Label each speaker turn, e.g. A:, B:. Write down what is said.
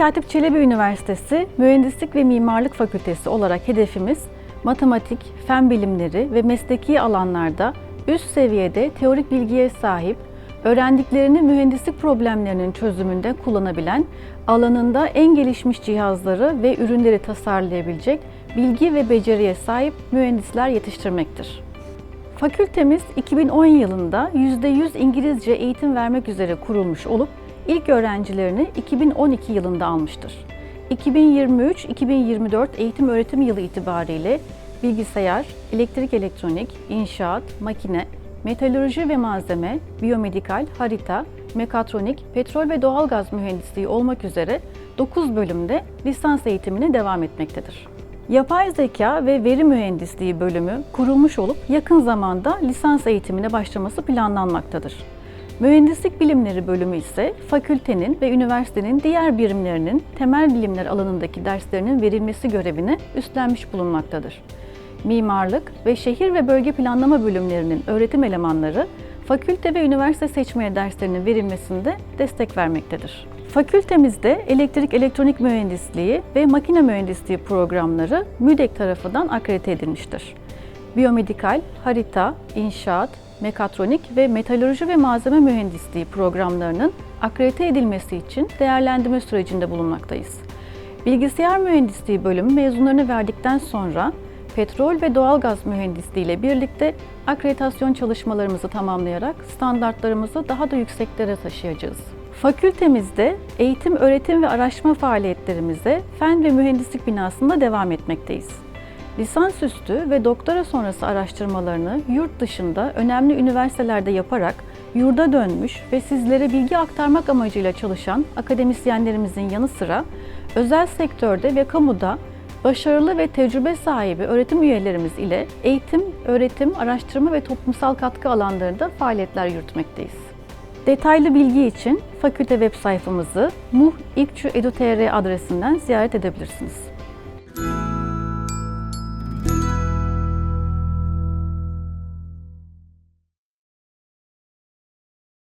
A: Katip Çelebi Üniversitesi Mühendislik ve Mimarlık Fakültesi olarak hedefimiz matematik, fen bilimleri ve mesleki alanlarda üst seviyede teorik bilgiye sahip, öğrendiklerini mühendislik problemlerinin çözümünde kullanabilen, alanında en gelişmiş cihazları ve ürünleri tasarlayabilecek bilgi ve beceriye sahip mühendisler yetiştirmektir. Fakültemiz 2010 yılında %100 İngilizce eğitim vermek üzere kurulmuş olup ilk öğrencilerini 2012 yılında almıştır. 2023-2024 eğitim öğretim yılı itibariyle bilgisayar, elektrik elektronik, inşaat, makine, metalurji ve malzeme, biyomedikal, harita, mekatronik, petrol ve doğalgaz mühendisliği olmak üzere 9 bölümde lisans eğitimine devam etmektedir. Yapay zeka ve veri mühendisliği bölümü kurulmuş olup yakın zamanda lisans eğitimine başlaması planlanmaktadır. Mühendislik bilimleri bölümü ise fakültenin ve üniversitenin diğer birimlerinin temel bilimler alanındaki derslerinin verilmesi görevini üstlenmiş bulunmaktadır. Mimarlık ve şehir ve bölge planlama bölümlerinin öğretim elemanları fakülte ve üniversite seçmeli derslerinin verilmesinde destek vermektedir. Fakültemizde elektrik elektronik mühendisliği ve makine mühendisliği programları MÜDEK tarafından akredite edilmiştir. Biyomedikal, harita, inşaat, mekatronik ve metalurji ve malzeme mühendisliği programlarının akredite edilmesi için değerlendirme sürecinde bulunmaktayız. Bilgisayar mühendisliği bölümü mezunlarını verdikten sonra petrol ve doğalgaz mühendisliği ile birlikte akreditasyon çalışmalarımızı tamamlayarak standartlarımızı daha da yükseklere taşıyacağız. Fakültemizde eğitim, öğretim ve araştırma faaliyetlerimize fen ve mühendislik binasında devam etmekteyiz. Lisansüstü ve doktora sonrası araştırmalarını yurt dışında önemli üniversitelerde yaparak yurda dönmüş ve sizlere bilgi aktarmak amacıyla çalışan akademisyenlerimizin yanı sıra özel sektörde ve kamuda başarılı ve tecrübe sahibi öğretim üyelerimiz ile eğitim, öğretim, araştırma ve toplumsal katkı alanlarında faaliyetler yürütmekteyiz. Detaylı bilgi için fakülte web sayfamızı muhikçu.edu.tr adresinden ziyaret edebilirsiniz.